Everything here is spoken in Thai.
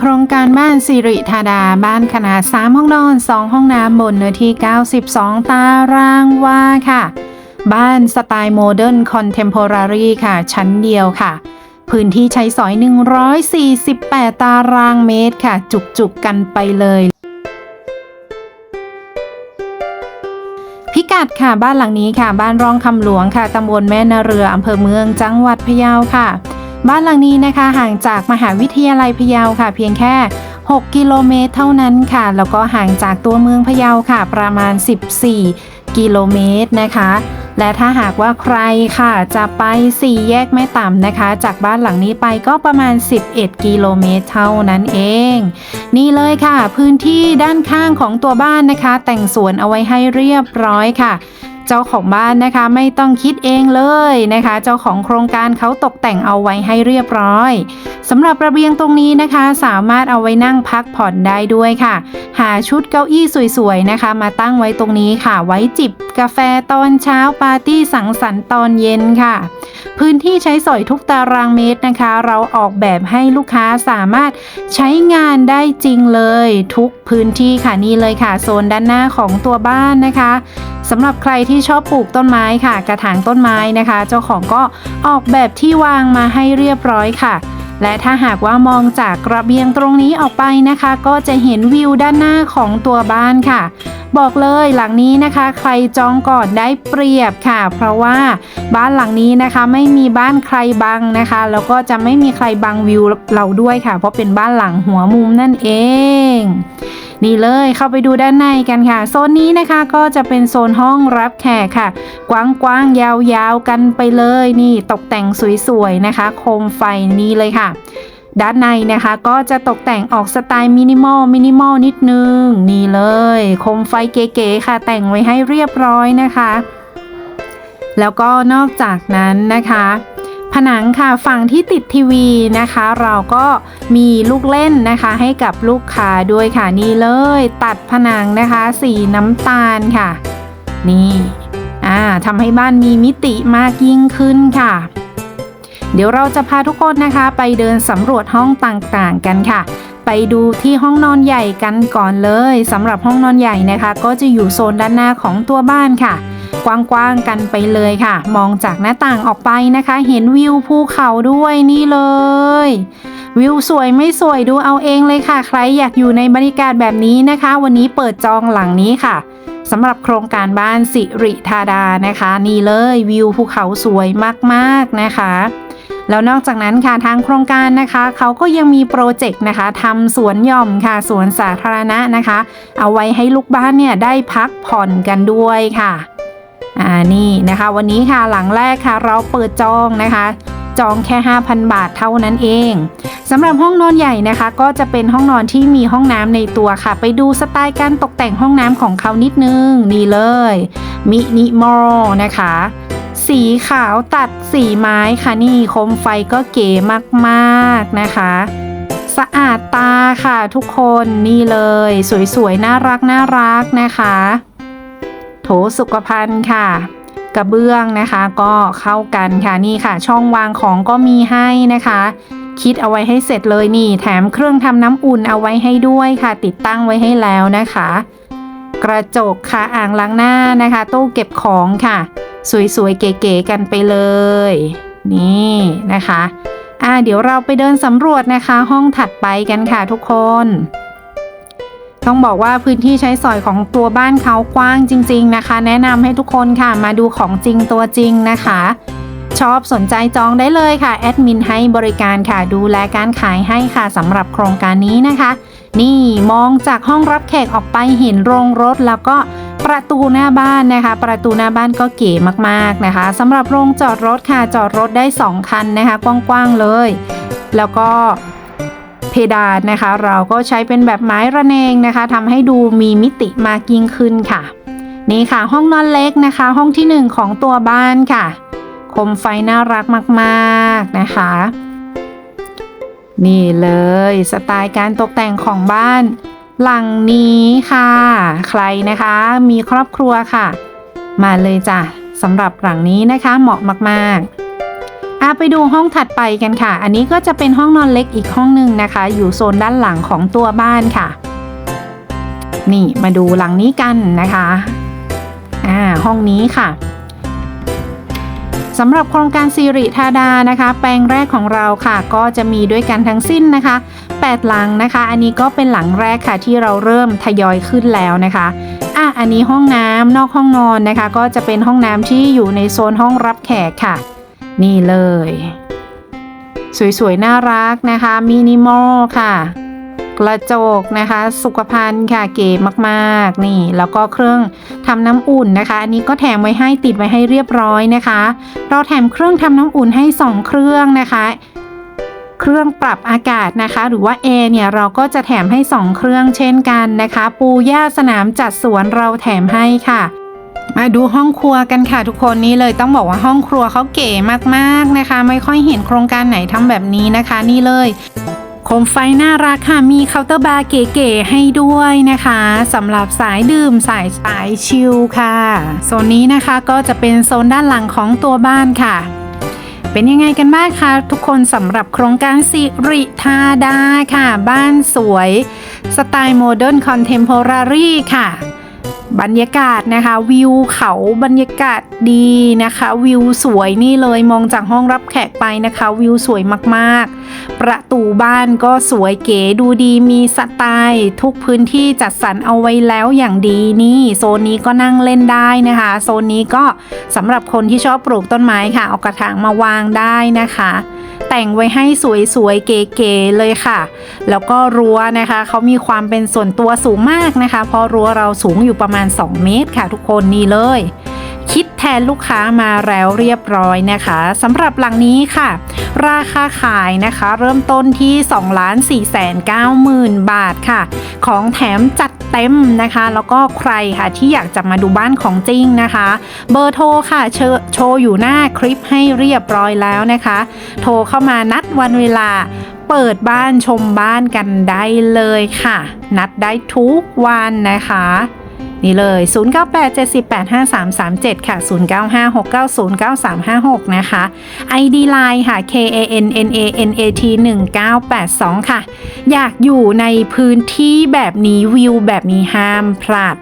โครงการบ้านสิริธาดา บ้านขนาด 3 ห้องนอน 2 ห้องน้ำบนเนื้อที่ 92 ตารางวาค่ะ บ้านสไตล์โมเดิร์นคอนเทมพอรารีค่ะ ชั้นเดียวค่ะ พื้นที่ใช้สอย 148 ตารางเมตรค่ะ จุกๆกันไปเลยพิกัดค่ะบ้านหลังนี้ค่ะ บ้านร่องคำหลวงค่ะตำบลแม่นาเรืออำเภอเมืองจังหวัดพะเยาค่ะ บ้านหลังนี้นะคะห่างจากมหาวิทยาลัยพะเยาค่ะ เพียงแค่ 6 กิโลเมตรเท่านั้นค่ะ แล้วก็ห่างจากตัวเมืองพะเยาค่ะ ประมาณ 14 กิโลเมตรนะคะและถ้าหากว่าใครค่ะจะไป4แยกแม่ต่ำนะคะ จากบ้านหลังนี้ไปก็ประมาณ 11 กิโลเมตรเท่านั้นเอง นี่เลยค่ะ พื้นที่ด้านข้างของตัวบ้านนะคะ แต่งสวนเอาไว้ให้เรียบร้อยค่ะ เจ้าของบ้านนะคะไม่ต้องคิดเองเลยนะคะ เจ้าของโครงการเขาตกแต่งเอาไว้ให้เรียบร้อยสำหรับระเบียงตรงนี้นะคะ สามารถเอาไว้นั่งพักผ่อนได้ด้วยค่ะ หาชุดเก้าอี้สวยๆนะคะ มาตั้งไว้ตรงนี้ค่ะ ไว้จิบกาแฟตอนเช้าปาร์ตี้สังสรรค์ตอนเย็นค่ะ พื้นที่ใช้สอยทุกตารางเมตรนะคะ เราออกแบบให้ลูกค้าสามารถใช้งานได้จริงเลย ทุกพื้นที่ค่ะนี่เลยค่ะ โซนด้านหน้าของตัวบ้านนะคะ สำหรับใครที่ชอบปลูกต้นไม้ค่ะ กระถางต้นไม้นะคะ เจ้าของก็ออกแบบที่วางมาให้เรียบร้อยค่ะ และถ้าหากว่ามองจากกระเบียงตรงนี้ออกไปนะคะ ก็จะเห็นวิวด้านหน้าของตัวบ้านค่ะบอกเลยหลังนี้นะคะ ใครจองก่อนได้เปรียบค่ะ เพราะว่าบ้านหลังนี้นะคะ ไม่มีบ้านใครบังนะคะ แล้วก็จะไม่มีใครบังวิวเราด้วยค่ะ เพราะเป็นบ้านหลังหัวมุมนั่นเอง นี่เลยเข้าไปดูด้านในกันค่ะ โซนนี้นะคะก็จะเป็นโซนห้องรับแขกค่ะ กว้างๆยาวๆกันไปเลยนี่ตกแต่งสวยๆนะคะ โคมไฟนี่เลยค่ะด้านในนะคะก็จะตกแต่งออกสไตล์มินิมอลมินิมอลนิดนึง นี่เลยโคมไฟเก๋ๆค่ะ แต่งไว้ให้เรียบร้อยนะคะ แล้วก็นอกจากนั้นนะคะ ผนังค่ะฝั่งที่ติดทีวีนะคะ เราก็มีลูกเล่นนะคะให้กับลูกค้าด้วยค่ะนี่เลย ตัดผนังนะคะสีน้ำตาลค่ะ นี่อ่าทำให้บ้านมีมิติมากยิ่งขึ้นค่ะ เดี๋ยวเราจะพาทุกคนนะคะ ไปเดินสำรวจห้องต่างๆกันค่ะ ไปดูที่ห้องนอนใหญ่กันก่อนเลยสำหรับห้องนอนใหญ่นะคะ ก็จะอยู่โซนด้านหน้าของตัวบ้านค่ะ กว้างๆกันไปเลยค่ะ มองจากหน้าต่างออกไปนะคะ เห็นวิวภูเขาด้วยนี่เลย วิวสวยไม่สวยดูเอาเองเลยค่ะ ใครอยากอยู่ในบรรยากาศแบบนี้นะคะ วันนี้เปิดจองหลังนี้ค่ะสำหรับโครงการบ้านสิริธาดานะคะ นี่เลยวิวภูเขาสวยมากๆนะคะแล้วนอกจากนั้นค่ะทางโครงการนะคะเขาก็ยังมีโปรเจกต์นะคะทำสวนหย่อมค่ะสวนสาธารณะนะคะ เอาไว้ให้ลูกบ้านเนี่ยได้พักผ่อนกันด้วยค่ะ อ่านี่นะคะ วันนี้ค่ะหลังแรกค่ะ เราเปิดจองนะคะ จองแค่ 5,000 บาทเท่านั้นเองสำหรับห้องนอนใหญ่นะคะ ก็จะเป็นห้องนอนที่มีห้องน้ำในตัวค่ะ ไปดูสไตล์การตกแต่งห้องน้ำของเขานิดนึง นี่เลยมินิมอลนะคะ สีขาวตัดสีไม้ค่ะนี่โคมไฟก็เก๋มากๆนะคะสะอาดตาค่ะทุกคนนี่เลย สวยๆ น่ารักน่ารักนะคะ โถสุขภัณฑ์ค่ะ กระเบื้องนะคะก็เข้ากันค่ะนี่ค่ะ ช่องวางของก็มีให้นะคะ คิดเอาไว้ให้เสร็จเลยนี่ แถมเครื่องทำน้ำอุ่นเอาไว้ให้ด้วยค่ะ ติดตั้งไว้ให้แล้วนะคะ กระจกค่ะอ่างล้างหน้านะคะตู้เก็บของค่ะ สวยๆเก๋ๆกันไปเลย นี่นะคะอ่าเดี๋ยวเราไปเดินสำรวจนะคะ ห้องถัดไปกันค่ะทุกคน ต้องบอกว่าพื้นที่ใช้สอยของตัวบ้านเขากว้างจริง ๆนะคะ แนะนำให้ทุกคนค่ะมาดูของจริงตัวจริงนะคะชอบสนใจจองได้เลยค่ะ แอดมินให้บริการค่ะดูแลการขายให้ค่ะสำหรับโครงการนี้นะคะ นี่มองจากห้องรับแขกออกไปเห็นโรงรถแล้วก็ประตูหน้าบ้านนะคะ ประตูหน้าบ้านก็เก๋มากๆนะคะสำหรับโรงจอดรถค่ะจอดรถได้ 2 คันนะคะ กว้างๆเลย แล้วก็ ดานนะคะ เราก็ใช้เป็นแบบไม้ระแนงนะคะทำให้ดูมีมิติมากยิ่งขึ้นค่ะ นี่ค่ะห้องนอนเล็กนะคะ ห้องที่หนึ่งของตัวบ้านค่ะคมไฟน่ารักมากๆนะคะ นี่เลยสไตล์การตกแต่งของบ้าน หลังนี้ค่ะ ใครนะคะมีครอบครัวค่ะ มาเลยจ้ะสำหรับหลังนี้นะคะเหมาะมากๆ อาไปดูห้องถัดไปกันค่ะ อันนี้ก็จะเป็นห้องนอนเล็กอีกห้องหนึ่งนะคะ อยู่โซนด้านหลังของตัวบ้านค่ะ นี่มาดูหลังนี้กันนะคะอ่าห้องนี้ค่ะสำหรับโครงการสิริธาดานะคะ แปลงแรกของเราค่ะ ก็จะมีด้วยกันทั้งสิ้นนะคะ 8 หลังนะคะ อันนี้ก็เป็นหลังแรกค่ะที่เราเริ่มทยอยขึ้นแล้วนะคะอะอันนี้ห้องน้ำนอกห้องนอนนะคะ ก็จะเป็นห้องน้ำที่อยู่ในโซนห้องรับแขกค่ะ นี่เลย สวยๆ น่ารักนะคะมินิมอลค่ะ กระจกนะคะ สุขภัณฑ์ค่ะเก๋มากๆ นี่ แล้วก็เครื่องทำน้ำอุ่นนะคะ อันนี้ก็แถมไว้ให้ติดไว้ให้เรียบร้อยนะคะ เราแถมเครื่องทำน้ำอุ่นให้ 2 เครื่องนะคะเครื่องปรับอากาศนะคะ หรือว่าแอร์เนี่ยเราก็จะแถมให้ 2 เครื่องเช่นกันนะคะ ปูหญ้าสนามจัดสวนเราแถมให้ค่ะ มาดูห้องครัวกันค่ะทุกคนนี่เลยต้องบอกว่าห้องครัวเขาเก๋มากๆนะคะ ไม่ค่อยเห็นโครงการไหนทำแบบนี้นะคะ นี่เลยโคมไฟน่ารักค่ะมีเคาน์เตอร์บาร์เก๋ๆให้ด้วยนะคะสำหรับสายดื่มสายสายชิลค่ะโซนนี้นะคะก็จะเป็นโซนด้านหลังของตัวบ้านค่ะเป็นยังไงกันบ้างคะทุกคนสำหรับโครงการสิริธาดาค่ะ บ้านสวย สไตล์โมเดิร์นคอนเทมพอรารีค่ะ บรรยากาศนะคะ วิวเขาบรรยากาศดีนะคะ วิวสวยนี่เลยมองจากห้องรับแขกไปนะคะ วิวสวยมากๆ ประตูบ้านก็สวยเก๋ดูดีมีสไตล์ทุกพื้นที่จัดสรรเอาไว้แล้วอย่างดีนี่โซนนี้ก็นั่งเล่นได้นะคะ โซนนี้ก็สำหรับคนที่ชอบปลูกต้นไม้ค่ะเอากระถางมาวางได้นะคะ แต่งไว้ให้สวยๆ เก๋ๆเลยค่ะ แล้วก็รั้วนะคะเขามีความเป็นส่วนตัวสูงมากนะคะ เพราะรั้วเราสูงอยู่ประมาณ 2 เมตรค่ะทุกคนนี่เลย คิดแทนลูกค้ามาแล้วเรียบร้อยนะคะสำหรับหลังนี้ค่ะ ราคาขายนะคะ เริ่มต้นที่ 2 4 9 0 0 0 บาทค่ะ ของแถมจัดเต็มนะคะ แล้วก็ใครค่ะที่อยากจะมาดูบ้านของจริงนะคะ เบอร์โทรค่ะโชว์อยู่หน้าคลิปให้เรียบร้อยแล้วนะคะ โทรเข้ามานัดวันเวลาเปิดบ้านชมบ้านกันได้เลยค่ะ นัดได้ทุกวันนะคะ นี่เลย 0987485337 ค่ะ 0956909356 นะคะ ID Line ค่ะ K A N N A N A T 1982ค่ะ อยากอยู่ในพื้นที่แบบนี้วิวแบบนี้ห้ามพลาด